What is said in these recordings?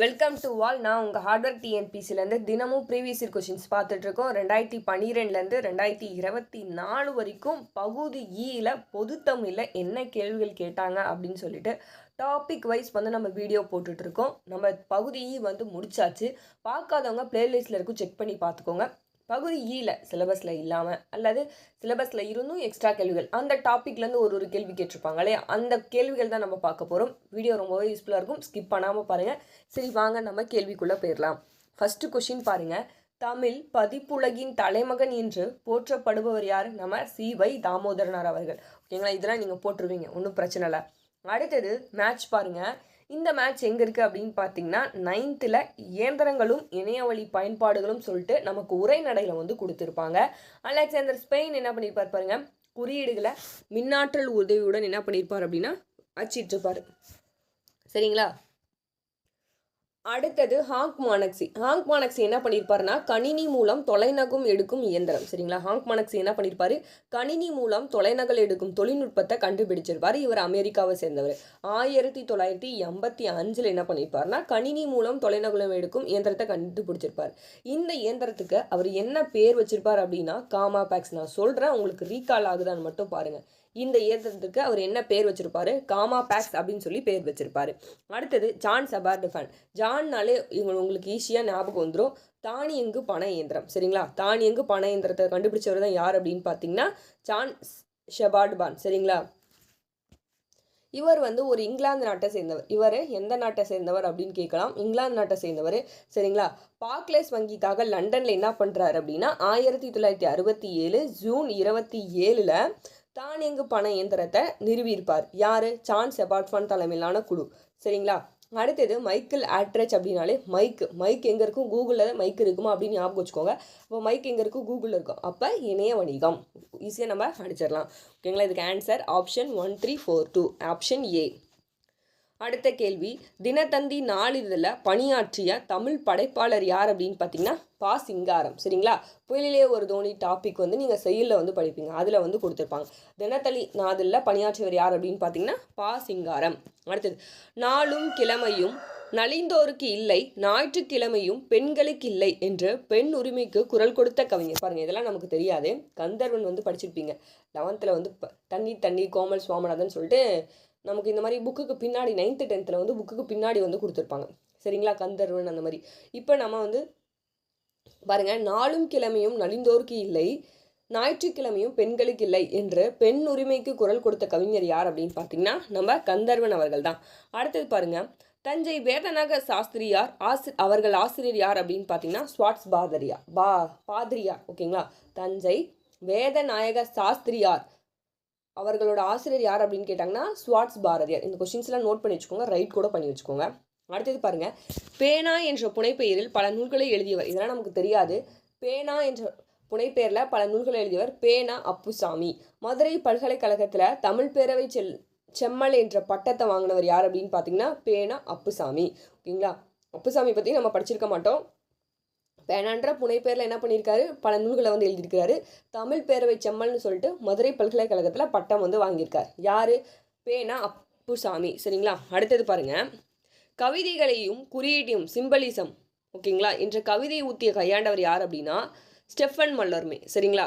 Welcome to all நான் உங்கள் hardware டிஎன்பிசிலேருந்து தினமும் ப்ரீவியஸ் இயர் கொஷின்ஸ் பார்த்துட்ருக்கோம். ரெண்டாயிரத்தி பன்னிரெண்டுலேருந்து ரெண்டாயிரத்தி இருபத்தி நாலு வரைக்கும் பகுதி e ஈயில் பொதுத்தமிழில் என்ன கேள்விகள் கேட்டாங்க அப்படின்னு சொல்லிட்டு டாபிக் வைஸ் வந்து நம்ம வீடியோ போட்டுட்ருக்கோம். நம்ம பகுதி ஈ வந்து முடிச்சாச்சு. பார்க்காதவங்க பிளேலிஸ்ட்டில் இருக்கும் செக் பண்ணி பார்த்துக்கோங்க. பகுதி ஈல சிலபஸில் இல்லாமல் அல்லது சிலபஸில் இருந்தும் எக்ஸ்ட்ரா கேள்விகள். அந்த டாப்பிக்லேருந்து ஒரு ஒரு கேள்வி கேட்டிருப்பாங்க இல்லையா? அந்த கேள்விகள் தான் நம்ம பார்க்க போகிறோம் வீடியோ ரொம்பவே யூஸ்ஃபுல்லாக இருக்கும். ஸ்கிப் பண்ணாமல் பாருங்கள் சரி வாங்க நம்ம கேள்விக்குள்ளே போயிடலாம் ஃபஸ்ட்டு கொஷின் பாருங்கள் தமிழ் பதிப்புலகின் தலைமகன் என்று போற்றப்படுபவர் யார்? நம்ம சி. வை. தாமோதரனார் அவர்கள். ஓகேங்களா? இதெல்லாம் நீங்கள் போட்டுருவீங்க. ஒன்றும் பிரச்சனை இல்லை. அடுத்தது மேட்ச் பாருங்கள் இந்த மேட்ச் எங்கே இருக்குது அப்படின்னு பார்த்தீங்கன்னா நைன்த்தில் இயந்திரங்களும் இணையவழி பயன்பாடுகளும் சொல்லிட்டு நமக்கு உரைநடையில் வந்து கொடுத்துருப்பாங்க. அலெக்சாண்டர் ஸ்பெயின் என்ன பண்ணியிருப்பார் பாருங்க குறியீடுகளை மின்னாற்றல் உதவியுடன் என்ன பண்ணியிருப்பார் அப்படின்னா அச்சிட்ருப்பார் சரிங்களா? அடுத்தது ஹாங்க் மானக்சி. ஹாங்க் மானக்சி என்ன பண்ணியிருப்பாருன்னா கணினி மூலம் தொலைநகம் எடுக்கும் இயந்திரம். சரிங்களா? ஹாங்க் மானக்சி என்ன பண்ணியிருப்பாரு கணினி மூலம் தொலைநகல் எடுக்கும் தொழில்நுட்பத்தை கண்டுபிடிச்சிருப்பார். இவர் அமெரிக்காவை சேர்ந்தவர். ஆயிரத்தி தொள்ளாயிரத்தி எண்பத்தி அஞ்சில் என்ன பண்ணியிருப்பாருன்னா கணினி மூலம் தொலைநகலம் எடுக்கும் இயந்திரத்தை கண்டுபிடிச்சிருப்பார். இந்த இயந்திரத்துக்கு அவர் என்ன பேர் வச்சிருப்பார் அப்படின்னா காமா பேக்ஸ் நான் சொல்கிறேன் உங்களுக்கு ரீகால் ஆகுதான்னு மட்டும் பாருங்கள் இந்த இயந்திரத்துக்கு அவர் என்ன பேர் வச்சிருப்பாரு? காமா பேக்ஸ் அப்படின்னு சொல்லி பேர் வச்சிருப்பாரு. அடுத்தது ஜான் சபார்டிஃபன் ஜான்னாலே இவங்க உங்களுக்கு ஈஸியாக ஞாபகம் வந்துடும் தானியங்கு பண இயந்திரம். சரிங்களா? தானியங்கு பண இயந்திரத்தை கண்டுபிடிச்சவர் தான் யார் அப்படின்னு பார்த்தீங்கன்னா ஜான் ஷெபார்ட்பான் சரிங்களா? இவர் வந்து ஒரு இங்கிலாந்து நாட்டை சேர்ந்தவர். இவர் எந்த நாட்டை சேர்ந்தவர் அப்படின்னு கேட்கலாம். இங்கிலாந்து நாட்டை சேர்ந்தவர். சரிங்களா? பாக்லேஸ் வங்கிக்காக லண்டனில் என்ன பண்ணுறாரு அப்படின்னா ஆயிரத்தி தொள்ளாயிரத்தி அறுபத்தி ஏழு ஜூன் இருபத்தி ஏழில் தானியங்கு பண இயந்திரத்தை நிறுவியிருப்பார். யார்? சான் செபாட்ஃபான் தலைமையிலான குழு. சரிங்களா? அடுத்தது மைக்கேல் ஆட்ரச் அப்படின்னாலே மைக். மைக் எங்கே இருக்கும்? கூகுளில் மைக் இருக்குமா அப்படின்னு ஞாபகம் வச்சுக்கோங்க. இப்போ மைக் எங்கே இருக்கும்? கூகுளில் இருக்கும். அப்போ இணைய வணிகம். ஈஸியாக நம்ம அடிச்சிடலாம். ஓகேங்களா? இதுக்கு answer option one three four two option A அடுத்த கேள்வி. தினத்தந்தி நாளிதழில் பணியாற்றிய தமிழ் படைப்பாளர் யார் அப்படின்னு பார்த்தீங்கன்னா பா. சிங்காரம். சரிங்களா? புயலிலே ஒரு தோனி டாபிக் வந்து நீங்கள் செயலில் வந்து படிப்பீங்க. அதில் வந்து கொடுத்துருப்பாங்க. தினத்தளி நாதலில் பணியாற்றியவர் யார் அப்படின்னு பார்த்தீங்கன்னா பா. சிங்காரம். அடுத்தது நாளும் கிழமையும் நலிந்தோருக்கு இல்லை ஞாயிற்றுக்கிழமையும் பெண்களுக்கு இல்லை என்று பெண் உரிமைக்கு குரல் கொடுத்த கவிஞர். பாருங்க இதெல்லாம் நமக்கு தெரியாது. கந்தர்வன் வந்து படிச்சிருப்பீங்க. லெவன்த்தில் வந்து தண்ணி தண்ணி கோமல் சுவாமநாதன் சொல்லிட்டு நமக்கு இந்த மாதிரி புக்குக்கு பின்னாடி நைன்த்து டென்த்தில் வந்து புக்குக்கு பின்னாடி வந்து கொடுத்துருப்பாங்க. சரிங்களா? கந்தர்வன் அந்த மாதிரி. இப்போ நம்ம வந்து பாருங்கள் நாளும் கிழமையும் நலிந்தோருக்கு இல்லை ஞாயிற்றுக்கிழமையும் பெண்களுக்கு இல்லை என்று பெண் உரிமைக்கு குரல் கொடுத்த கவிஞர் யார் அப்படின்னு பார்த்தீங்கன்னா நம்ம கந்தர்வன் அவர்கள் தான். அடுத்தது பாருங்கள் தஞ்சை வேதநாக சாஸ்திரியார் ஆசி அவர்கள் ஆசிரியர் யார் அப்படின்னு பார்த்தீங்கன்னா ஸ்வாட்ஸ் பாதரியா பா பாதிரியார் ஓகேங்களா? தஞ்சை வேதநாயக சாஸ்திரியார் அவர்களோட ஆசிரியர் யார் அப்படின்னு கேட்டாங்கன்னா ஸ்வாட்ஸ் பாரதியார். இந்த கொஷின்ஸ்லாம் நோட் பண்ணி வச்சுக்கோங்க ரைட் கூட பண்ணி வச்சுக்கோங்க. அடுத்தது பாருங்கள் பேனா என்ற புனைப்பெயரில் பல நூல்களை எழுதியவர். இதெல்லாம் நமக்கு தெரியாது. பேனா என்ற புனைப்பெயரில் பல நூல்களை எழுதியவர் பேனா அப்புசாமி. மதுரை பல்கலைக்கழகத்தில் தமிழ் பேரவை செல் செம்மல் என்ற பட்டத்தை வாங்கினவர் யார் அப்படின்னு பார்த்தீங்கன்னா பேனா அப்புசாமி. ஓகேங்களா? அப்புசாமி பற்றி நம்ம படிச்சிருக்க மாட்டோம். பேனான்ற புனைப்பேரில் என்ன பண்ணியிருக்காரு பல நூல்களை வந்து எழுதியிருக்கிறாரு. தமிழ் பேரவை செம்மல்னு சொல்லிட்டு மதுரை பல்கலைக்கழகத்தில் பட்டம் வந்து வாங்கியிருக்கார். யார்? பேனா அப்புசாமி. சரிங்களா? அடுத்தது பாருங்கள் கவிதைகளையும் குறியீட்டையும் சிம்பலிசம் ஓகேங்களா? என்ற கவிதை ஊத்திய கையாண்டவர் யார் அப்படின்னா ஸ்டெஃபன் மல்லர்மே. சரிங்களா?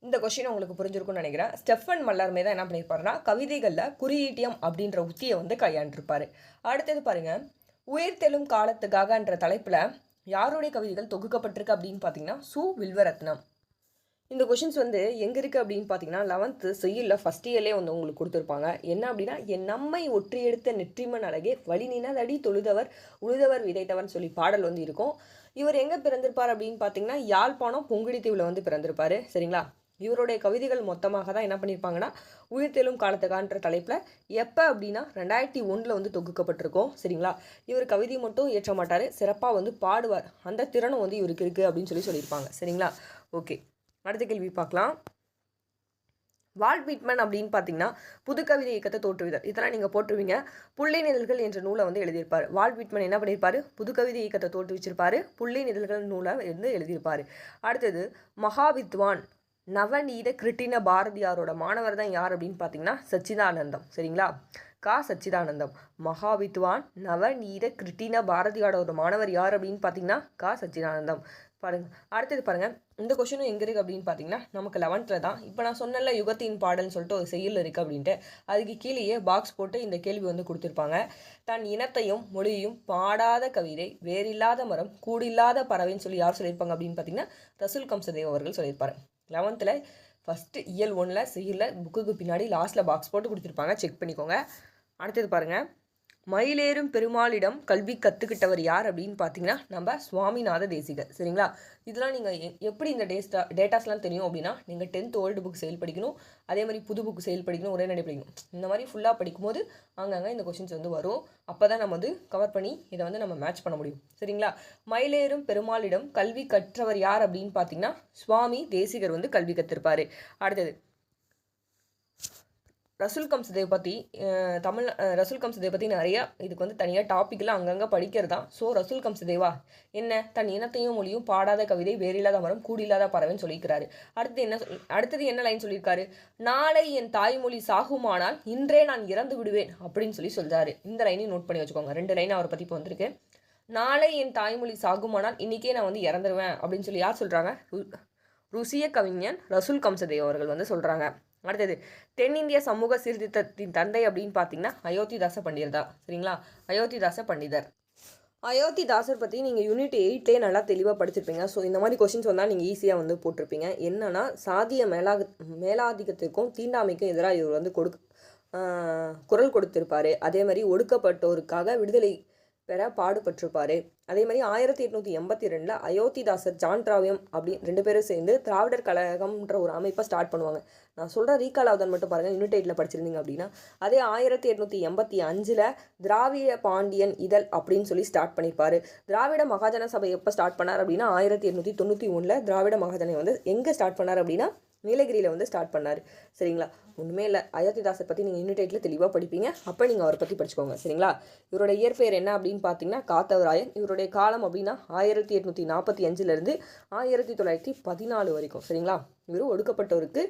இந்த கொஷின் உங்களுக்கு புரிஞ்சிருக்கும்னு நினைக்கிறேன். ஸ்டெஃபன் மல்லர்மே தான் என்ன பண்ணியிருப்பாருன்னா கவிதைகளில் குறியீட்டியம் அப்படின்ற உத்தியை வந்து கையாண்டிருப்பார். அடுத்தது பாருங்கள் உயிர்த்தெழும் காலத்துக்காகன்ற தலைப்பில் யாருடைய கவிதைகள் தொகுக்கப்பட்டிருக்கு அப்படின்னு பார்த்தீங்கன்னா சு வில்வரத்னம். இந்த கொஷின்ஸ் வந்து எங்கே இருக்குது அப்படின்னு பார்த்தீங்கன்னா லெவன்த்து செய்யல ஃபஸ்ட் இயர்லேயே வந்து உங்களுக்கு கொடுத்துருப்பாங்க. என்ன அப்படின்னா என் நம்மை ஒற்றி எடுத்த நெற்றிமன் அழகே வழி நினதடி தொழுதவர் உழுதவர் விதைத்தவர்னு சொல்லி பாடல் வந்து இருக்கும். இவர் எங்கே பிறந்திருப்பார் அப்படின்னு பார்த்தீங்கன்னா யாழ்ப்பாணம் பொங்குடித்தீவில் வந்து பிறந்திருப்பார். சரிங்களா? இவருடைய கவிதைகள் மொத்தமாக தான் என்ன பண்ணியிருப்பாங்கன்னா உயிர்த்தெழும் காலத்துக்கான்ற தலைப்பில் எப்போ அப்படின்னா ரெண்டாயிரத்தி ஒன்றில் வந்து தொகுக்கப்பட்டிருக்கோம் சரிங்களா? இவர் கவிதை மட்டும் ஏற்ற மாட்டார் சிறப்பாக வந்து பாடுவார். அந்த திறனும் வந்து இவருக்கு இருக்குது அப்படின்னு சொல்லி சொல்லியிருப்பாங்க சரிங்களா? ஓகே அடுத்த கேள்வி பார்க்கலாம். வால் வீட்மன் அப்படின்னு பார்த்தீங்கன்னா புது கவிதை இயக்கத்தை தோற்றுவிதார் இதெல்லாம் நீங்கள் போட்டுருவீங்க. புள்ளி நிழல்கள் என்ற நூலை வந்து எழுதியிருப்பார். வால்ட் வீட்மன் என்ன பண்ணியிருப்பார்? புது கவிதை இயக்கத்தை தோற்றுவிச்சிருப்பார். புள்ளி நிழல்கள் நூலை வந்து எழுதியிருப்பார். அடுத்தது மகாவித்வான். நவநீத கிருட்டின பாரதியாரோட மாணவர் தான் யார் அப்படின்னு பார்த்தீங்கன்னா சச்சிதானந்தம். சரிங்களா? கா. சச்சிதானந்தம். மகாவித்வான் நவநீத கிருட்டின பாரதியாரோட மாணவர் யார் அப்படின்னு பார்த்தீங்கன்னா கா. சச்சிதானந்தம். பாருங்க அடுத்தது பாருங்க. இந்த கொஷினும் எங்கே இருக்குது அப்படின்னு பார்த்தீங்கன்னா நமக்கு லெவன்த்தில் தான். இப்போ நான் சொன்னல யுகத்தின் பாடல்னு சொல்லிட்டு ஒரு செயல் இருக்குது அப்படின்ட்டு. அதுக்கு கீழேயே பாக்ஸ் போட்டு இந்த கேள்வி வந்து கொடுத்துருப்பாங்க. தன் இனத்தையும் மொழியையும் பாடாத கவிதை வேறில்லாத மரம் கூடில்லாத பறவைன்னு சொல்லி யார் சொல்லியிருப்பாங்க அப்படின்னு பார்த்தீங்கன்னா ரசூல் கம்சதேவ் அவர்கள் சொல்லியிருப்பாரு. லெவன்த்தில் ஃபஸ்ட்டு இயல் ஒன்றில் செய்யல புக்குக்கு பின்னாடி லாஸ்ட்டில் பாக்ஸ் போட்டு கொடுத்துருப்பாங்க. செக் பண்ணிக்கோங்க. அடுத்தது பாருங்கள் மயிலேறும் பெருமாளிடம் கல்வி கற்றுக்கிட்டவர் யார் அப்படின்னு பார்த்தீங்கன்னா நம்ம சுவாமிநாத தேசிகர். சரிங்களா? இதெல்லாம் நீங்கள் எப்படி இந்த டேஸ்டா டேட்டாஸ்லாம் தெரியும் அப்படின்னா நீங்கள் டென்த் ஓல்டு புக் செயல் படிக்கணும் அதே மாதிரி புது புக் செயல் படிக்கணும் ஒரே நடை படிக்கணும். இந்த மாதிரி ஃபுல்லாக படிக்கும்போது அங்கங்கே இந்த கொஷின்ஸ் வந்து வரும். அப்போ தான் நம்ம வந்து கவர் பண்ணி இதை வந்து நம்ம மேட்ச் பண்ண முடியும். சரிங்களா? மயிலேறும் பெருமாளிடம் கல்வி கற்றவர் யார் அப்படின்னு பார்த்தீங்கன்னா சுவாமி தேசிகர் வந்து கல்வி கற்றிருப்பார் அடுத்தது ரசூல் கம்சதேவ் பற்றி தமிழ் ரசுல் ரசூல் கம்சதேவ் பற்றி நிறையா இதுக்கு வந்து தனியாக டாப்பிக்கெலாம் அங்கங்கே படிக்கிறது? தான் ஸோ ரசூல் கம்சதேவா என்ன? தன் இனத்தையும் மொழியும் பாடாத கவிதை வேறில்லாத மரம் கூடில்லாத பறவைன்னு சொல்லியிருக்கிறாரு. அடுத்து என்ன சொல் அடுத்தது என்ன லைன் சொல்லியிருக்காரு? நாளை என் தாய்மொழி சாகுமானால் இன்றே நான் இறந்து விடுவேன் அப்படின்னு சொல்லி சொல்கிறாரு இந்த லைனையும் நோட் பண்ணி வச்சுக்கோங்க. ரெண்டு லைன் அவரை பற்றி இப்போ வந்திருக்கு. நாளை என் தாய்மொழி சாகுமானால் இன்னைக்கே நான் வந்து இறந்துருவேன் அப்படின்னு சொல்லி யார் சொல்கிறாங்க ருசிய கவிஞன் ரசூல் கம்சதேவ் அவர்கள் வந்து சொல்கிறாங்க அடுத்தது தென்னிந்திய சமூக சீர்திருத்தத்தின் தந்தை அப்படின்னு பார்த்தீங்கன்னா அயோத்திதாச பண்டிதர் தான். சரிங்களா? அயோத்திதாச பண்டிதர். அயோத்திதாசர் பற்றி நீங்கள் யூனிட் எயிட்லேயே நல்லா தெளிவாக படிச்சிருப்பீங்க. ஸோ இந்த மாதிரி கொஷின்ஸ் வந்தால் நீங்கள் ஈஸியாக வந்து போட்டிருப்பீங்க. என்னென்னா சாதிய மேலாக மேலாதிக்கத்திற்கும் தீண்டாமைக்கும் எதிராக இவர் வந்து கொடு குரல் கொடுத்திருப்பார். அதே மாதிரி ஒடுக்கப்பட்டோருக்காக விடுதலை பெற பாடுபட்டிருப்பார். அதே மாதிரி ஆயிரத்தி எட்நூற்றி எண்பத்தி ரெண்டில் அயோத்திதாசர் ஜான் திராவியம் அப்படி ரெண்டு பேரும் சேர்ந்து திராவிடர் கழகம்ன்ற ஒரு அமைப்பை ஸ்டார்ட் பண்ணுவாங்க. நான் சொல்கிற ரீகால் ஆகுதன் மட்டும் பாருங்கள் யூனிட் படிச்சிருந்தீங்க அப்படின்னா அதே ஆயிரத்தி எட்நூற்றி எண்பத்தி அஞ்சில் திராவிட பாண்டியன் இதழ் அப்படின்னு சொல்லி ஸ்டார்ட் பண்ணியிருப்பாரு திராவிட மகாஜன சபை எப்போ ஸ்டார்ட் பண்ணார் அப்படின்னா ஆயிரத்தி எட்நூற்றி தொண்ணூற்றி ஒன்றில் திராவிட மகாஜனை வந்து எங்கே ஸ்டார்ட் பண்ணார் அப்படின்னா நீலகிரியில் வந்து ஸ்டார்ட் பண்ணார். சரிங்களா? ஒன்றுமே இல்லை. அயோத்திதாசர் பற்றி நீங்கள் யூனிட் தெளிவாக படிப்பீங்க. அப்போ நீங்கள் அவரை பற்றி படிச்சுக்கோங்க. சரிங்களா? இவரோட இயற்பெயர் என்ன அப்படின்னு பார்த்தீங்கன்னா காத்தவராயன். இவரோட அவருடைய காலம் அப்படின்னா ஆயிரத்தி எட்நூற்றி நாற்பத்தி அஞ்சுலேருந்து ஆயிரத்தி தொள்ளாயிரத்தி பதினாலு வரைக்கும். சரிங்களா? இவர் ஒடுக்கப்பட்டவருக்கு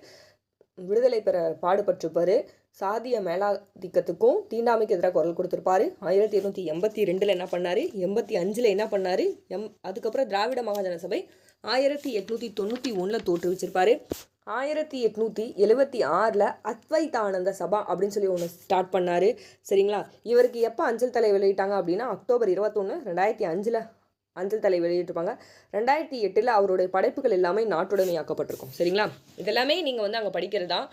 விடுதலை பெற பாடுபட்டிருப்பார். சாதிய மேலாதிக்கத்துக்கும் தீண்டாமைக்கு எதிராக குரல் கொடுத்துருப்பாரு. ஆயிரத்தி எட்நூற்றி எண்பத்தி ரெண்டில் என்ன பண்ணார்? எண்பத்தி அஞ்சில் என்ன பண்ணார்? எம் அதுக்கப்புறம் திராவிட மகாஜன சபை ஆயிரத்தி எட்நூற்றி தொண்ணூற்றி ஒன்றில் தோற்றுவிச்சிருப்பாரு. ஆயிரத்தி எட்நூற்றி எழுபத்தி ஆறில் அத்வைதானந்த சபா அப்படின்னு சொல்லி ஒன்று ஸ்டார்ட் பண்ணார். சரிங்களா? இவருக்கு எப்போ அஞ்சல் தலை வெளியிட்டாங்க அப்படின்னா அக்டோபர் இருபத்தொன்று ரெண்டாயிரத்தி அஞ்சில் அஞ்சல் தலை வெளியிட்டிருப்பாங்க. ரெண்டாயிரத்தி எட்டில் அவருடைய படைப்புகள் எல்லாமே நாட்டுடைமையாக்கப்பட்டிருக்கும் சரிங்களா? இதெல்லாமே நீங்கள் வந்து அங்கே படிக்கிறது தான்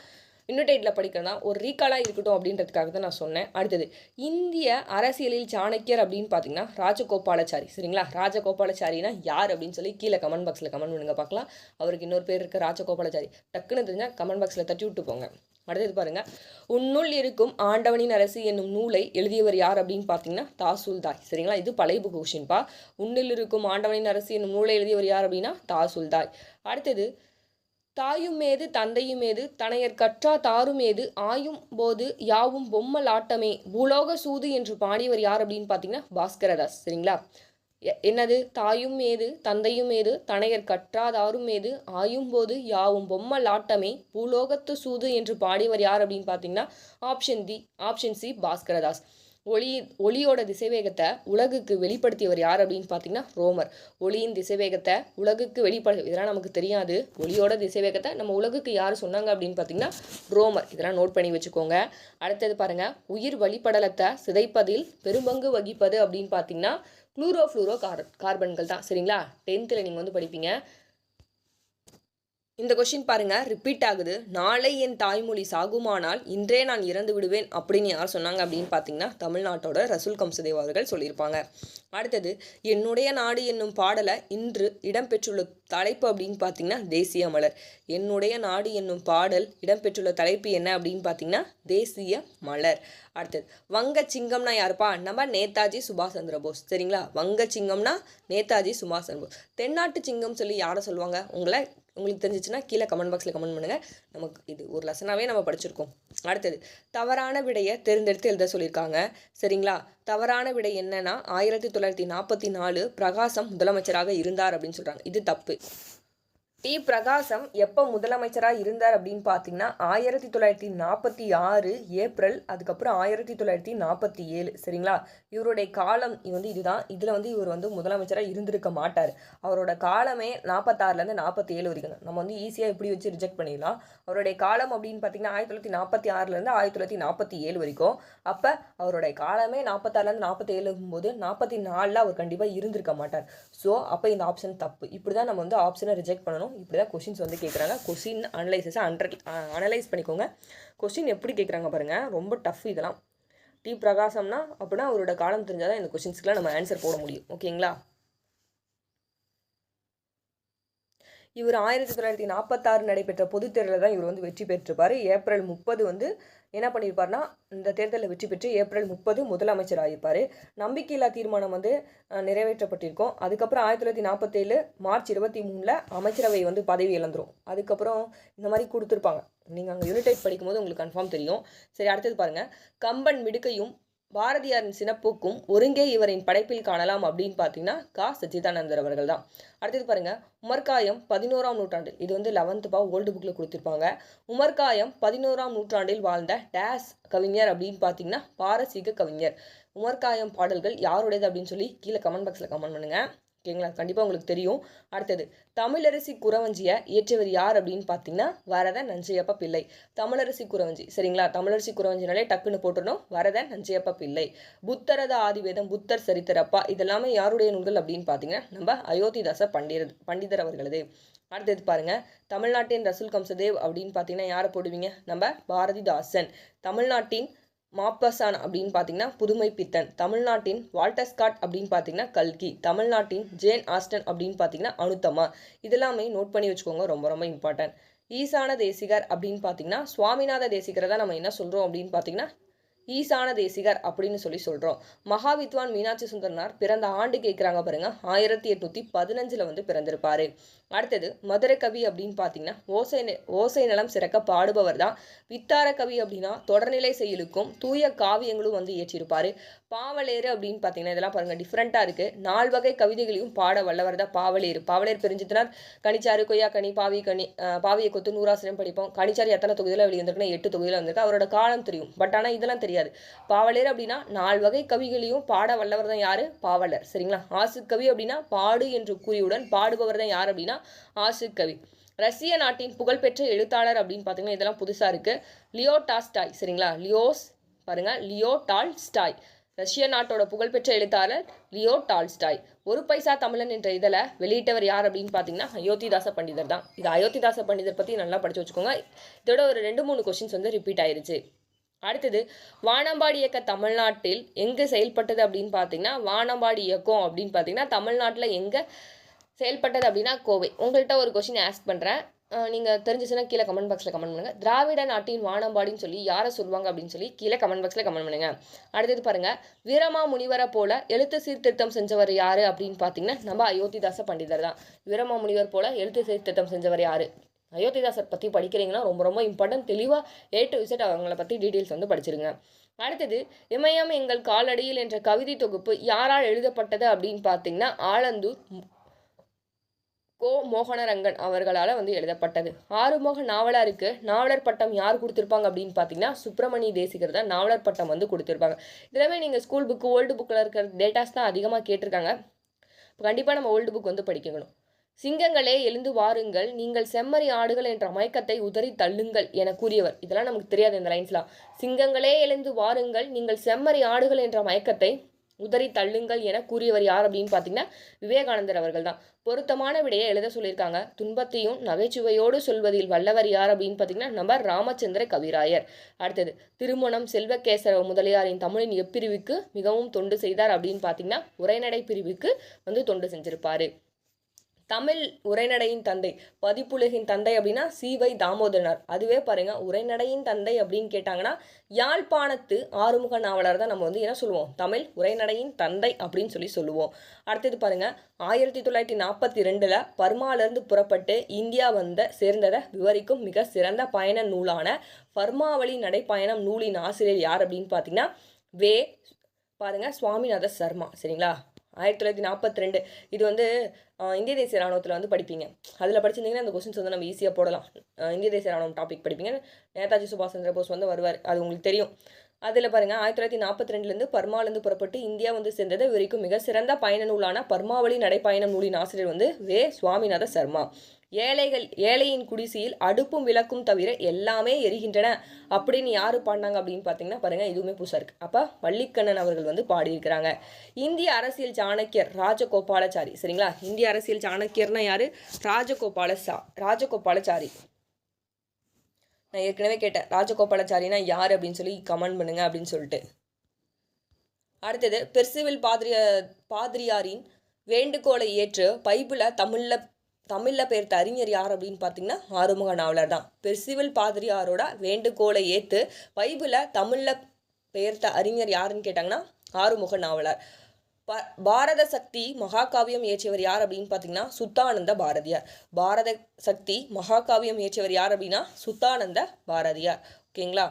இன்னுடைட்டில் படிக்கிறது? ஒரு ரீகாலாக இருக்கட்டும் அப்படின்றதுக்காக தான் நான் சொன்னேன். அடுத்தது இந்திய அரசியலில் சாணக்கியர் அப்படின்னு பார்த்தீங்கன்னா ராஜகோபாலாச்சாரி. சரிங்களா? ராஜகோபாலாச்சாரினா யார் அப்படின்னு சொல்லி கீழே கமெண்ட் பாக்ஸில் கமெண்ட் பண்ணுங்க பார்க்கலாம். அவருக்கு இன்னொரு பேர் இருக்குது ராஜகோபாலாச்சாரி. டக்குன்னு தெரிஞ்சால் கமெண்ட் பாக்ஸில் தட்டி விட்டு போங்க. அடுத்தது பாருங்க உன்னுள் இருக்கும் ஆண்டவனின் அரசு என்னும் நூலை எழுதியவர் யார் அப்படின்னு பார்த்தீங்கன்னா தாசுல்தாய். சரிங்களா? இது பழைய புக் கொஷின்பா உன்னில் இருக்கும் ஆண்டவனின் அரசு என்னும் நூலை எழுதியவர் யார் அப்படின்னா தாசுல்தாய். அடுத்தது தாயும் ஏது தந்தையும் தனையர் கற்றா தாருமேது ஆயும் போது யாவும் பொம்மலாட்டமே பூலோக சூது என்று பாடியவர் யார் அப்படின்னு பார்த்தீங்கன்னா பாஸ்கரதாஸ் சரிங்களா? எ- என்னது? தாயும் ஏது தந்தையும் ஏது தனையர் கற்றாதாரும் ஏது ஆயும் போது யாவும் பொம்மலாட்டமே பூலோகத்து சூது என்று பாடியவர் யார் அப்படின்னு பார்த்தீங்கன்னா option D option C Bhaskaradas ஒளி ஒளியோட திசைவேகத்தை உலகுக்கு வெளிப்படுத்தியவர் யார் அப்படின்னு பார்த்தீங்கன்னா ரோமர். ஒளியின் திசைவேகத்தை உலகுக்கு வெளிப்படு இதெல்லாம் நமக்கு தெரியாது. ஒளியோட திசைவேகத்தை நம்ம உலகுக்கு யார் சொன்னாங்க அப்படின்னு பார்த்தீங்கன்னா ரோமர். இதெல்லாம் நோட் பண்ணி வச்சுக்கோங்க. அடுத்தது பாருங்க. உயிர் வழிபடலத்தை சிதைப்பதில் பெரும்பங்கு வகிப்பது அப்படின்னு பார்த்தீங்கன்னா குளூரோ ஃப்ளூரோ கார் கார்பன்கள் தான். சரிங்களா? டென்த்தில் நீங்கள் வந்து படிப்பீங்க. இந்த கொஷின் பாருங்க ரிப்பீட் ஆகுது. நாளை என் தாய்மொழி சாகுமானால் இன்றே நான் இறந்து விடுவேன் அப்படின்னு யார் சொன்னாங்க அப்படின்னு பார்த்தீங்கன்னா தமிழ்நாட்டோட ரசூல் கம்சதேவ் அவர்கள் சொல்லியிருப்பாங்க. அடுத்தது என்னுடைய நாடு என்னும் பாடலை இன்று இடம்பெற்றுள்ள தலைப்பு அப்படின்னு பார்த்தீங்கன்னா தேசிய மலர். என்னுடைய நாடு என்னும் பாடல் இடம்பெற்றுள்ள தலைப்பு என்ன அப்படின்னு பார்த்தீங்கன்னா தேசிய மலர். அடுத்தது வங்க சிங்கம்னா யாருப்பா? நம்ம நேதாஜி சுபாஷ் சந்திர போஸ். சரிங்களா? வங்க சிங்கம்னா நேதாஜி சுபாஷ் சந்திர போஸ். தென்னாட்டு சிங்கம் சொல்லி யாரை சொல்லுவாங்க? உங்களை உங்களுக்கு தெரிஞ்சிச்சுன்னா கீழே கமெண்ட் பாக்ஸில் கமெண்ட் பண்ணுங்கள் நமக்கு இது ஒரு லெசனாகவே நம்ம படிச்சிருக்கோம். அடுத்தது தவறான விடையை தேர்ந்தெடுத்து எழுத சொல்லியிருக்காங்க. சரிங்களா? தவறான விடை என்னன்னா ஆயிரத்தி தொள்ளாயிரத்தி நாற்பத்தி நாலு பிரகாசம் முதலமைச்சராக இருந்தார் அப்படின்னு சொல்கிறாங்க இது தப்பு. டி. பிரகாசம் எப்போ முதலமைச்சராக இருந்தார் அப்படின்னு பார்த்தீங்கன்னா ஆயிரத்தி தொள்ளாயிரத்தி நாற்பத்தி ஆறு ஏப்ரல் அதுக்கப்புறம் ஆயிரத்தி தொள்ளாயிரத்தி நாற்பத்தி ஏழு. சரிங்களா? இவருடைய காலம் வந்து இதுதான். இதில் வந்து இவர் வந்து முதலமைச்சராக இருந்திருக்க மாட்டார். அவரோட காலமே நாற்பத்தாறுலேருந்து நாற்பத்தி ஏழு வரைக்கும் நம்ம வந்து ஈஸியாக இப்படி வச்சு ரிஜெக்ட் பண்ணிடலாம். அவருடைய காலம் அப்படின்னு பார்த்தீங்கன்னா ஆயிரத்தி தொள்ளாயிரத்தி நாற்பத்தி ஆறுலேருந்து ஆயிரத்தி தொள்ளாயிரத்தி நாற்பத்தி ஏழு வரைக்கும். அப்போ அவருடைய காலமே நாற்பத்தாறுலேருந்து நாற்பத்தி ஏழுங்கும்போது நாற்பத்தி நாலில் அவர் கண்டிப்பாக இருந்திருக்க மாட்டார். ஸோ அப்போ இந்த ஆப்ஷன் தப்பு. இப்படி தான் நம்ம வந்து ஆப்ஷனை ரிஜெக்ட் பண்ணணும். இப்படி தான் கொஷின்ஸ் வந்து கேட்குறாங்க கொஷின் அனலைசஸை அண்டர் அனலைஸ் பண்ணிக்கோங்க. கொஷின் எப்படி கேட்குறாங்க பாருங்கள் ரொம்ப டஃப் இதெல்லாம். டி பிரகாசம்னா அப்படின்னா அவரோட காலம் தெரிஞ்சால் தான் இந்த கொஷின்ஸ்க்குலாம் நம்ம ஆன்சர் போட முடியும். ஓகேங்களா இவர் ஆயிரத்தி தொள்ளாயிரத்தி நாற்பத்தாறு நடைபெற்ற பொதுத் தேர்தலில் தான் இவர் வந்து வெற்றி பெற்றிருப்பார். ஏப்ரல் முப்பது வந்து என்ன பண்ணியிருப்பார்னா இந்த தேர்தலில் வெற்றி பெற்று ஏப்ரல் முப்பது முதலமைச்சர் ஆகியிருப்பார் நம்பிக்கையில்லா தீர்மானம் வந்து நிறைவேற்றப்பட்டிருக்கும். அதுக்கப்புறம் ஆயிரத்தி தொள்ளாயிரத்தி நாற்பத்தேழு மார்ச் இருபத்தி மூணில் அமைச்சரவை வந்து பதவி இழந்துரும். அதுக்கப்புறம் இந்த மாதிரி கொடுத்துருப்பாங்க. நீங்கள் அங்கே யூனிடைட் படிக்கும்போது உங்களுக்கு கன்ஃபார்ம் தெரியும். சரி அடுத்தது பாருங்கள் கம்பன் மிடுக்கையும் பாரதியாரின் சினப்புக்கும் ஒருங்கே இவரின் படைப்பில் காணலாம் அப்படின்னு பார்த்தீங்கன்னா கா. சச்சிதானந்தர் அவர்கள் தான். அடுத்தது பாருங்கள் உமர்காயம் பதினோராம் நூற்றாண்டில் இது வந்து லெவன்த்து பா ஓல்டு புக்கில் கொடுத்துருப்பாங்க. உமர்காயம் பதினோராம் நூற்றாண்டில் வாழ்ந்த டேஸ் கவிஞர் அப்படின்னு பார்த்தீங்கன்னா பாரசீக கவிஞர். உமர்காயம் பாடல்கள் யாருடையது அப்படின்னு சொல்லி கீழே கமெண்ட் பாக்ஸில் கமெண்ட் பண்ணுங்கள் ஓகேங்களா? கண்டிப்பாக உங்களுக்கு தெரியும். அடுத்தது தமிழரசி குறவஞ்சியை இயற்றியவர் யார் அப்படின்னு பார்த்தீங்கன்னா வரத நஞ்சையப்ப பிள்ளை. தமிழரசி குறவஞ்சி சரிங்களா? தமிழரசி குறவஞ்சினாலே டக்குன்னு போட்டுடணும். வரத நஞ்சையப்ப பிள்ளை. புத்தரத ஆதிவேதம் புத்தர் சரித்திரப்பா இதெல்லாமே யாருடைய நூல்கள் அப்படின்னு பார்த்தீங்கன்னா நம்ம அயோத்திதாச பண்டிதர் பண்டிதர் அவர்களது. அடுத்தது பாருங்க தமிழ்நாட்டின் ரசூல் கம்சதேவ் அப்படின்னு பார்த்தீங்கன்னா யாரை போடுவீங்க? நம்ம பாரதிதாசன். தமிழ்நாட்டின் மாப்பசான் அப்படின்னு பார்த்தீங்கன்னா புதுமை பித்தன். தமிழ்நாட்டின் வால்டர் ஸ்காட் அப்படின்னு பார்த்தீங்கன்னா கல்கி. தமிழ்நாட்டின் ஜேன் ஆஸ்டன் அப்படின்னு பார்த்தீங்கன்னா அனுத்தமா. இதெல்லாமே நோட் பண்ணி வச்சுக்கோங்க ரொம்ப ரொம்ப இம்பார்ட்டன்ட் ஈசான தேசிகர் அப்படின்னு பார்த்தீங்கன்னா சுவாமிநாத தேசிகரை தான் நம்ம என்ன சொல்கிறோம் அப்படின்னு பார்த்தீங்கன்னா ஈசான தேசிகர் அப்படின்னு சொல்லி சொல்கிறோம் மகாவித்வான் மீனாட்சி சுந்தரனார் பிறந்த ஆண்டு கேட்குறாங்க பாருங்க ஆயிரத்தி எட்நூற்றி பதினஞ்சில் வந்து பிறந்திருப்பாரு. அடுத்தது மதுரை கவி அப்படின்னு பார்த்தீங்கன்னா ஓசை ஓசை நலம் சிறக்க பாடுபவர் தான். வித்தார கவி அப்படின்னா தொடர்நிலை செயலுக்கும் தூய காவியங்களும் வந்து இயற்றியிருப்பார் பாவலேறு அப்படின்னு பார்த்தீங்கன்னா இதெல்லாம் பாருங்கள் டிஃப்ரெண்ட்டாக இருக்குது நால் வகை கவிதைகளையும் பாட வல்லவர் தான் பாவலேறு. பாவலேர் பெருஞ்சித்தனார் கனிச்சாறு கொய்யா கனி பாவி கனி பாவியை கொத்து நூறாசிரியம் படிப்போம். கனிச்சார் எத்தனை தொகுதியில் வெளிவந்திருக்குன்னா எட்டு தொகுதியில் வந்திருக்கு. அவரோட காலம் தெரியும். பட் ஆனால் இதெல்லாம் தெரியாது. பாவலேர் அப்படின்னா நால் வகை கவிகளையும் பாட வல்லவர் தான் யார்? பாவலர். சரிங்களா? ஆசுக்கவி அப்படின்னா பாடு என்று கூறியுடன் பாடுபவர் தான் யார் அப்படின்னா ஆசிர்கவி ரஷ்ய நாட்டின் புகழ்பெற்ற எழுத்தாளர் அப்படின்னு பார்த்தீங்கன்னா இதெல்லாம் புதுசாக இருக்கு. லியோ டாஸ்டாய் சரிங்களா? லியோஸ் பாருங்க. Leo Tolstoy. ரஷ்ய நாட்டோட புகழ்பெற்ற எழுத்தாளர் லியோ டால்ஸ்டாய். ஒரு பைசா தமிழன் என்ற இதழை வெளியிட்டவர் யார் அப்படின்னு பார்த்தீங்கன்னா அயோத்திதாச பண்டிதர் தான். இது அயோத்திதாச பண்டிதர் பற்றி நல்லா படித்து வச்சுக்கோங்க. இதோட ஒரு ரெண்டு மூணு கொஸ்டின்ஸ் வந்து ரிப்பீட் ஆயிருச்சு. அடுத்தது வானம்பாடி இயக்க தமிழ்நாட்டில் எங்கே செயல்பட்டது அப்படின்னு பார்த்தீங்கன்னா வானம்பாடி இயக்கம் அப்படின்னு பார்த்தீங்கன்னா தமிழ்நாட்டில் எங்கே செயல்பட்டது அப்படின்னா கோவை. உங்கள்கிட்ட ஒரு கொஷின் ஆஸ்க் பண்ணுறேன் நீங்கள் தெரிஞ்சிச்சுன்னா கீழே கமெண்ட் பாக்ஸில் கமெண்ட் பண்ணுங்கள் திராவிட நாட்டின் வானம்பாடின்னு சொல்லி யாரை சொல்லுவாங்க அப்படின்னு சொல்லி கீழே கமெண்ட் பாக்ஸில் கமெண்ட் பண்ணுங்கள் அடுத்தது பாருங்கள் வீரமா முனிவரை போல எழுத்து சீர்திருத்தம் செஞ்சவர் யார் அப்படின்னு பார்த்தீங்கன்னா நம்ம அயோத்திதாச பண்டிதர் தான். வீரமா முனிவர் போல எழுத்து சீர்திருத்தம் செஞ்சவர் யார்? அயோத்திதாசர் பற்றி படிக்கிறீங்கன்னா ரொம்ப ரொம்ப இம்பார்ட்டன்ட் தெளிவாக ஏ டு விசிட் அவங்கள பற்றி டீட்டெயில்ஸ் வந்து படிச்சிருங்க. அடுத்தது இமயம் எங்கள் காலடியில் என்ற கவிதை தொகுப்பு யாரால் எழுதப்பட்டது அப்படின்னு பார்த்தீங்கன்னா ஆலந்தூர் கோ மோகனரங்கன் அவர்களால் வந்து எழுதப்பட்டது. ஆறுமுக நாவலருக்கு நாவலர் பட்டம் யார் கொடுத்துருப்பாங்க அப்படின்னு பார்த்தீங்கன்னா சுப்பிரமணிய தேசிகர் தான் நாவலர் பட்டம் வந்து கொடுத்துருப்பாங்க. இதெல்லாமே நீங்கள் ஸ்கூல் புக்கு ஓல்டு புக்கில் இருக்கிற டேட்டாஸ் தான் அதிகமாக கேட்டிருக்காங்க. கண்டிப்பாக நம்ம ஓல்டு புக் வந்து படிக்கணும். சிங்கங்களே எழுந்து வாருங்கள் நீங்கள் செம்மறி ஆடுகள் என்ற மயக்கத்தை உதறி தள்ளுங்கள் என கூறியவர். இதெல்லாம் நமக்கு தெரியாது இந்த லைன்ஸ்லாம் சிங்கங்களே எழுந்து வாருங்கள் நீங்கள் செம்மறி ஆடுகள் என்ற மயக்கத்தை உதறி தள்ளுங்கள் என கூறியவர் யார் அப்படின்னு பார்த்தீங்கன்னா விவேகானந்தர் அவர்கள் தான் பொருத்தமான விடையை எழுத சொல்லியிருக்காங்க. துன்பத்தையும் நகைச்சுவையோடு சொல்வதில் வல்லவர் யார் அப்படின்னு பார்த்தீங்கன்னா நம்ம ராமச்சந்திர கவிராயர். அடுத்தது திருமணம் செல்வகேசர முதலியாரின் தமிழின் எப்பிரிவுக்கு மிகவும் தொண்டு செய்தார் அப்படின்னு பார்த்தீங்கன்னா உரைநடை பிரிவுக்கு வந்து தொண்டு செஞ்சிருப்பாரு. தமிழ் உரைநடையின் தந்தை பதிப்புலகின் தந்தை அப்படின்னா சிவை தாமோதரனார். அதுவே பாருங்க உரைநடையின் தந்தை அப்படின்னு கேட்டாங்கன்னா யாழ்ப்பாணத்து ஆறுமுக நாவலர் தான் நம்ம வந்து என்ன சொல்லுவோம்? தமிழ் உரைநடையின் தந்தை அப்படின்னு சொல்லி சொல்லுவோம். அடுத்தது பாருங்க ஆயிரத்தி தொள்ளாயிரத்தி நாற்பத்தி ரெண்டில் பர்மாலேருந்து புறப்பட்டு இந்தியா வந்த சேர்ந்ததை விவரிக்கும் மிக சிறந்த பயண நூலான பர்மாவளி நடைப்பயணம் நூலின் ஆசிரியர் யார் அப்படின்னு பார்த்தீங்கன்னா வே பாருங்க சுவாமிநாத சர்மா. சரிங்களா? ஆயிரத்தி தொள்ளாயிரத்தி நாற்பத்தி ரெண்டு. இது வந்து இந்திய தேசிய ராணுவத்தில் வந்து படிப்பீங்க. அதில் படிச்சிருந்தீங்கன்னா அந்த கொஸ்டின்ஸ் வந்து நம்ம ஈஸியாக போடலாம். இந்திய தேசிய ராணுவம் டாபிக் படிப்பீங்க. நேதாஜி சுபாஷ் சந்திர போஸ் வந்து வருவார். அது உங்களுக்கு தெரியும். அதில் பாருங்கள் ஆயிரத்தி தொள்ளாயிரத்தி நாற்பத்தி ரெண்டுலேருந்து பர்மாலேருந்து புறப்பட்டு இந்தியா வந்து சேர்ந்தது. வரைக்கும் மிக சிறந்த பயண நூலான பர்மாவளி நடைப்பயணம் நூலின் ஆசிரியர் வந்து வே. சுவாமிநாத சர்மா. ஏழைகள் ஏழையின் குடிசையில் அடுப்பும் விளக்கும் தவிர எல்லாமே எரிகின்றன அப்படின்னு யார் பாடினாங்க அப்படின்னு பார்த்தீங்கன்னா பாருங்கள் இதுவுமே புதுசாக இருக்குது அப்போ வள்ளிக்கண்ணன் அவர்கள் வந்து பாடியிருக்கிறாங்க. இந்திய அரசியல் சாணக்கியர் ராஜகோபாலாச்சாரி. சரிங்களா? இந்திய அரசியல் சாணக்கியர்னா யார்? ராஜகோபால சா ராஜகோபாலச்சாரி. நான் ஏற்கனவே கேட்டேன் ராஜகோபாலாச்சாரினா யார் அப்படின்னு சொல்லி கமெண்ட் பண்ணுங்க அப்படின்னு சொல்லிட்டு. அடுத்தது பெர்சிவில் பாதிரிய பாதிரியாரின் வேண்டுகோளை ஏற்று பைபிளில் தமிழில் தமிழில் பெயர்த்த அறிஞர் யார் அப்படின்னு பார்த்தீங்கன்னா ஆறுமுக நாவலர் தான். பெர்சிவில் பாதிரியாரோட வேண்டுகோளை ஏற்று பைபிளை தமிழில் பெயர்த்த அறிஞர் யாருன்னு கேட்டாங்கன்னா ஆறுமுக நாவலர். பாரத சக்தி மகாகாவியம் இயற்றியவர் யார் அப்படின்னு பார்த்தீங்கன்னா சுத்தானந்த பாரதியார். பாரத சக்தி மகாகாவியம் இயற்றியவர் யார் அப்படின்னா சுத்தானந்த பாரதியார். ஓகேங்களா?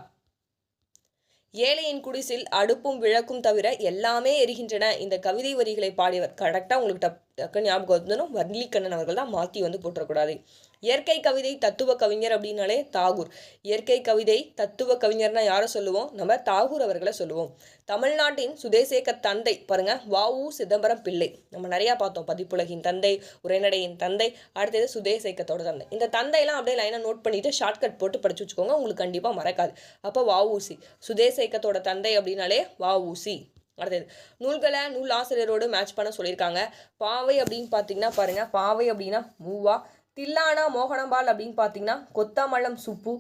ஏழையின் குடிசில் அடுப்பும் விளக்கும் தவிர எல்லாமே எரிகின்றன. இந்த கவிதை வரிகளை பாடியவர். கரெக்டாக உங்களுக்கு டக்கு ஞாபகம் வந்துடும் வர்ணிக்கண்ணன் அவர்கள் தான் மாற்றி வந்து போட்டுறக்கூடாது. இயற்கை கவிதை தத்துவ கவிஞர் அப்படின்னாலே தாகூர். இயற்கை கவிதை தத்துவ கவிஞர்னா யாரை சொல்லுவோம்? நம்ம தாகூர் அவர்களை சொல்லுவோம். தமிழ்நாட்டின் சுதேசேக தந்தை பாருங்க வாவு சிதம்பரம் பிள்ளை. நம்ம நிறையா பார்த்தோம். பதிப்புலகின் தந்தை உரைநடையின் தந்தை அடுத்தது சுதேசேக்கத்தோட தந்தை. இந்த தந்தையெல்லாம் அப்படியே லைனாக நோட் பண்ணிட்டு ஷார்ட்கட் போட்டு படிச்சு வச்சுக்கோங்க. உங்களுக்கு கண்டிப்பாக மறக்காது. அப்போ வாவூசி சுதேசேக்கத்தோட தந்தை அப்படின்னாலே வாவூசி அடுத்தது நூல்களை நூல் ஆசிரியரோடு மேட்ச் பண்ண சொல்லியிருக்காங்க. பாவை அப்படின்னு பார்த்தீங்கன்னா பாருங்கள் பாவை அப்படின்னா மூவா தில்லானா மோகனம்பால் அப்படின்னு பார்த்தீங்கன்னா கொத்தாமல்லம் சுப்பு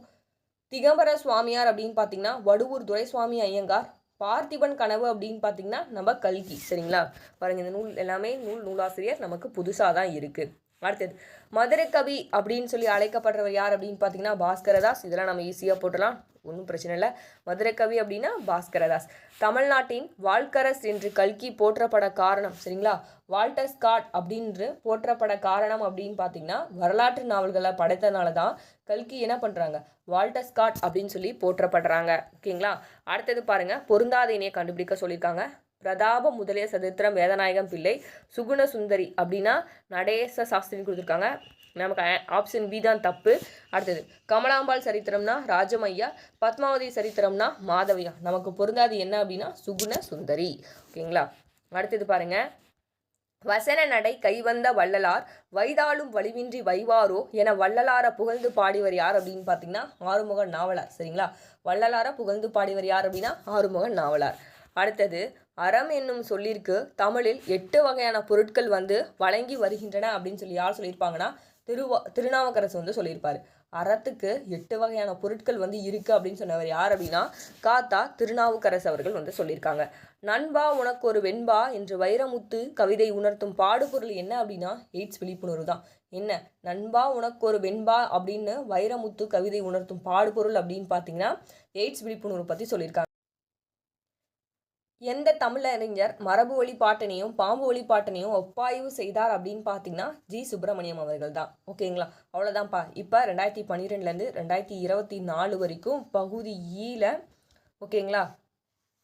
திகம்பர சுவாமியார் அப்படின்னு பார்த்தீங்கன்னா வடுவூர் துரைசுவாமி ஐயங்கார் பார்த்திபன் கனவு அப்படின்னு பார்த்தீங்கன்னா நம்ம கல்கி சரிங்களா? பாருங்கள் இந்த நூல் எல்லாமே நூல் நூலாசிரியர் நமக்கு புதுசாக தான் இருக்குது அடுத்தது மதுரை கவி அப்படின்னு சொல்லி அழைக்கப்படுறவர் யார் அப்படின்னு பார்த்தீங்கன்னா பாஸ்கரதாஸ் இதெல்லாம் நம்ம ஈஸியாக போட்டலாம் ஒன்றும் பிரச்சனை இல்லை. மதுரை கவி அப்படின்னா பாஸ்கரதாஸ் தமிழ்நாட்டின் வால்கரஸ் என்று கல்கி போற்றப்பட காரணம் சரிங்களா? வால்டர் ஸ்காட் அப்படின்று போற்றப்பட காரணம் அப்படின்னு பார்த்தீங்கன்னா வரலாற்று நாவல்களை படைத்தனால தான் கல்கி என்ன பண்ணுறாங்க வால்டர் ஸ்காட் அப்படின்னு சொல்லி போற்றப்படுறாங்க. ஓகேங்களா? அடுத்தது பாருங்கள் பொருந்தாத இணையை கண்டுபிடிக்க சொல்லியிருக்காங்க. பிரதாப முதலிய சதுத்திரம் வேதநாயகம் பிள்ளை சுகுண சுந்தரி அப்படின்னா நடேச சாஸ்திரின்னு கொடுத்துருக்காங்க. நமக்கு ஆப்ஷன் பி தான் தப்பு. அடுத்தது கமலாம்பாள் சரித்திரம்னா ராஜமையா பத்மாவதி சரித்திரம்னா மாதவியா. நமக்கு பொருந்தாது என்ன அப்படின்னா சுகுண சுந்தரி. ஓகேங்களா? அடுத்தது பாருங்க. வசன நடை கைவந்த வள்ளலார் வைதாலும் வலிவின்றி வைவாரோ என வள்ளலாரை புகழ்ந்து பாடிவர் யார் அப்படின்னு பார்த்தீங்கன்னா ஆறுமுக நாவலார். சரிங்களா? வள்ளலாரை புகழ்ந்து பாடிவர் யார் அப்படின்னா ஆறுமுக நாவலார். அடுத்தது அறம் என்னும் சொல்லிற்கு தமிழில் எட்டு வகையான பொருட்கள் வந்து வழங்கி வருகின்றன அப்படின்னு சொல்லி யார் சொல்லியிருப்பாங்கன்னா திருவா திருநாவுக்கரசு வந்து சொல்லியிருப்பார். அறத்துக்கு எட்டு வகையான பொருட்கள் வந்து இருக்குது அப்படின்னு சொன்னவர் யார் அப்படின்னா காத்தா திருநாவுக்கரசு அவர்கள் வந்து சொல்லியிருக்காங்க. நண்பா உனக்கு ஒரு வெண்பா என்று வைரமுத்து கவிதை உணர்த்தும் பாடுபொருள் என்ன அப்படின்னா எய்ட்ஸ் விழிப்புணர்வு தான். என்ன? நண்பா உனக்கு ஒரு வெண்பா அப்படின்னு வைரமுத்து கவிதை உணர்த்தும் பாடுபொருள் அப்படின்னு பார்த்தீங்கன்னா எய்ட்ஸ் விழிப்புணர்வு பற்றி சொல்லியிருக்காங்க. எந்த தமிழறிஞர் மரபு வழிபாட்டினையும் பாம்பு வழிபாட்டினையும் ஒப்பாய்வு செய்தார் அப்படின்னு பார்த்தீங்கன்னா ஜி. சுப்பிரமணியம் அவர்கள் தான். ஓகேங்களா? அவ்வளோதான்ப்பா இப்போ ரெண்டாயிரத்தி பன்னிரெண்டுலேருந்து ரெண்டாயிரத்தி இருபத்தி நாலு வரைக்கும் பகுதி e ஈல ஓகேங்களா?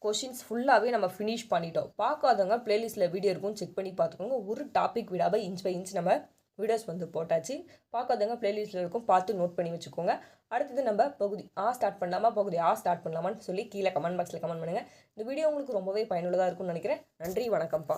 கொஷின்ஸ் ஃபுல்லாகவே நம்ம ஃபினிஷ் பண்ணிட்டோம். பார்க்காதவங்க பிளேலிஸ்ட்டில் வீடியோ இருக்கும் செக் பண்ணி பார்த்துக்கோங்க ஒரு டாபிக் விடாமல் இன்ச் பை இன்ச் நம்ம வீடியோஸ் வந்து போட்டாச்சு. பார்க்காதவங்க ப்ளேலிஸ்ட்டில் இருக்கும். பார்த்து நோட் பண்ணி வச்சுக்கோங்க. அடுத்தது நம்ம பகுதி ஆ ஸ்டார்ட் பண்ணலாமா? பகுதி ஆ ஸ்டார்ட் பண்ணலாமான்னு சொல்லி கீழே கமெண்ட் பாக்ஸில் கமெண்ட் பண்ணுங்கள் இந்த வீடியோ உங்களுக்கு ரொம்பவே பயனுள்ளதாக இருக்கும்னு நினைக்கிறேன். நன்றி வணக்கம்ப்பா.